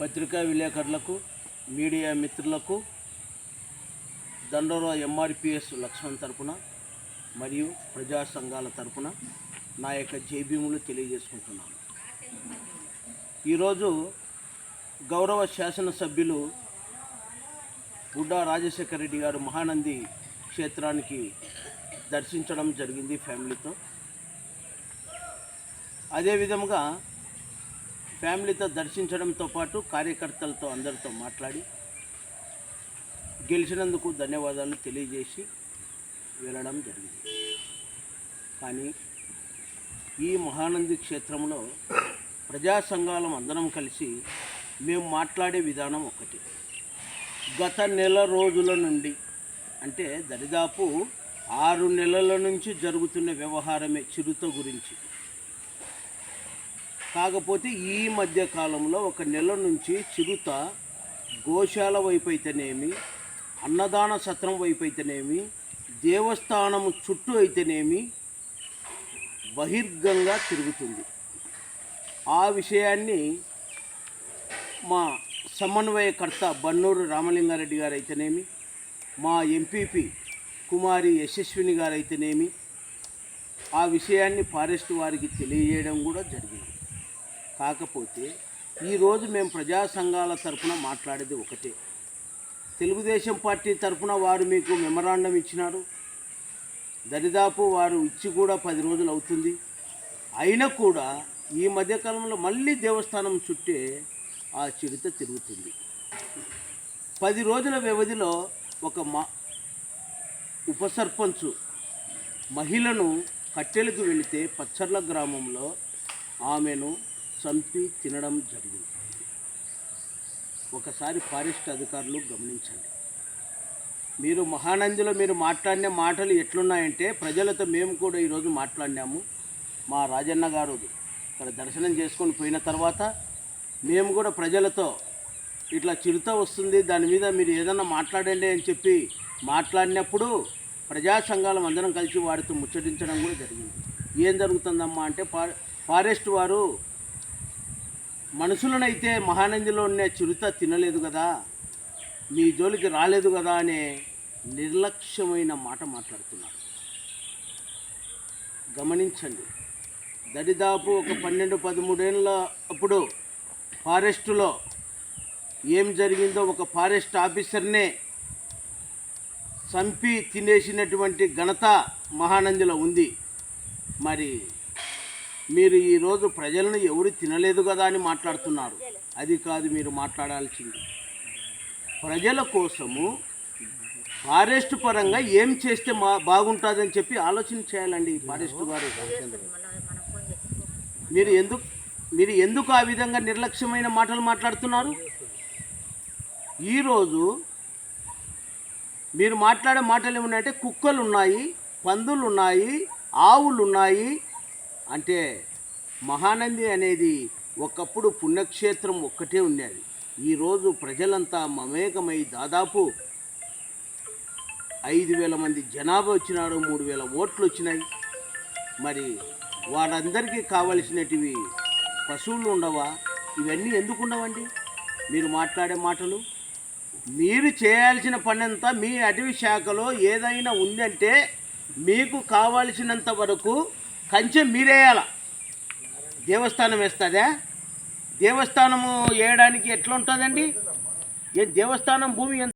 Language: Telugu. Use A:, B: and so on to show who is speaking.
A: పత్రికా విలేకరులకు మీడియా మిత్రులకు దండోరా ఎంఆర్పిఎస్ లక్ష్మణ్ తరపున మరియు ప్రజా సంఘాల తరపున నా యొక్క జైభీములు తెలియజేసుకుంటున్నాను. ఈరోజు గౌరవ శాసనసభ్యులు బుడ్డా రాజశేఖర రెడ్డి గారు మహానంది క్షేత్రానికి దర్శించడం జరిగింది ఫ్యామిలీతో. అదేవిధంగా ఫ్యామిలీతో దర్శించడంతో పాటు కార్యకర్తలతో అందరితో మాట్లాడి గెలిచినందుకు ధన్యవాదాలు తెలియజేసి వెళ్ళడం జరిగింది. కానీ ఈ మహానంది క్షేత్రంలో ప్రజా సంఘాలం అందరం కలిసి మేము మాట్లాడే విధానం ఒకటి. గత నెల రోజుల నుండి అంటే దరిదాపు ఆరు నెలల నుంచి జరుగుతున్న వ్యవహారమే చిరుత గురించి. కాకపోతే ఈ మధ్య కాలంలో ఒక నెల నుంచి చిరుత గోశాల వైపు అయితేనేమి అన్నదాన సత్రం వైపు అయితేనేమి దేవస్థానం చుట్టూ అయితేనేమి బహిర్గంగా తిరుగుతుంది. ఆ విషయాన్ని మా సమన్వయకర్త బన్నూరు రామలింగారెడ్డి గారు అయితేనేమి మా ఎంపీపీ కుమారి యశస్విని గారు అయితేనేమి ఆ విషయాన్ని ఫారెస్ట్ వారికి తెలియజేయడం కూడా జరిగింది. కాకపోతే ఈరోజు మేము ప్రజా సంఘాల తరఫున మాట్లాడేది ఒకటే. తెలుగుదేశం పార్టీ తరఫున వారు మీకు మెమరాండం ఇచ్చినారు. దరిదాపు వారు ఇచ్చి కూడా పది రోజులు అవుతుంది. అయినా కూడా ఈ మధ్యకాలంలో మళ్ళీ దేవస్థానం చుట్టే ఆ చిరుత తిరుగుతుంది. పది రోజుల వ్యవధిలో ఒక మా ఉపసర్పంచ్ మహిళను కట్టెలకు వెళితే పచ్చర్ల గ్రామంలో ఆమెను చంపి తినడం జరిగింది. ఒకసారి ఫారెస్ట్ అధికారులు గమనించండి. మీరు మహానందిలో మీరు మాట్లాడిన మాటలు ఎట్లున్నాయంటే ప్రజలతో మేము కూడా ఈరోజు మాట్లాడినాము. మా రాజన్న గారు ఇక్కడ దర్శనం చేసుకొని పోయిన తర్వాత మేము కూడా ప్రజలతో ఇట్లా చిరుత వస్తుంది దాని మీద మీరు ఏదన్నా మాట్లాడండి అని చెప్పి మాట్లాడినప్పుడు ప్రజా సంఘాలం అందరం కలిసి వారితో ముచ్చటించడం కూడా జరిగింది. ఏం జరుగుతుందమ్మా అంటే ఫారెస్ట్ వారు మనుషులనైతే మహానందిలో ఉన్న చిరుత తినలేదు కదా మీ జోలికి రాలేదు కదా అనే నిర్లక్ష్యమైన మాట మాట్లాడుతున్నారు. గమనించండి దరిదాపు ఒక పన్నెండు పదమూడేళ్ళ అప్పుడు ఫారెస్టులో ఏం జరిగిందో ఒక ఫారెస్ట్ ఆఫీసర్నే చంపి తినేసినటువంటి ఘనత మహానందిలో ఉంది. మరి మీరు ఈరోజు ప్రజలను ఎవరు తినలేదు కదా అని మాట్లాడుతున్నారు. అది కాదు మీరు మాట్లాడాల్సింది. ప్రజల కోసము ఫారెస్ట్ పరంగా ఏం చేస్తే మా బాగుంటుందని చెప్పి ఆలోచన చేయాలండి ఫారెస్ట్ గారు మీరు ఎందుకు మీరు ఎందుకు ఆ విధంగా నిర్లక్ష్యమైన మాటలు మాట్లాడుతున్నారు? ఈరోజు మీరు మాట్లాడే మాటలు ఏమున్నాయంటే కుక్కలు ఉన్నాయి పందులు ఉన్నాయి ఆవులు ఉన్నాయి అంటే మహానంది అనేది ఒకప్పుడు పుణ్యక్షేత్రం ఒక్కటే ఉండేది. ఈరోజు ప్రజలంతా మమేకమై దాదాపు ఐదు వేల మంది జనాభా వచ్చినారు మూడు వేల ఓట్లు వచ్చినాయి. మరి వారందరికీ కావలసినటివి పశువులు ఉండవా? ఇవన్నీ ఎందుకు ఉండవండి? మీరు మాట్లాడే మాటలు మీరు చేయాల్సిన పనంతా మీ అటవీ శాఖలో ఏదైనా ఉందంటే మీకు కావాల్సినంత వరకు కంచె మీరేయాల దేవస్థానం వేస్తుందా? దేవస్థానము వేయడానికి ఎట్లా ఉంటుందండి ఏ దేవస్థానం భూమి ఎంత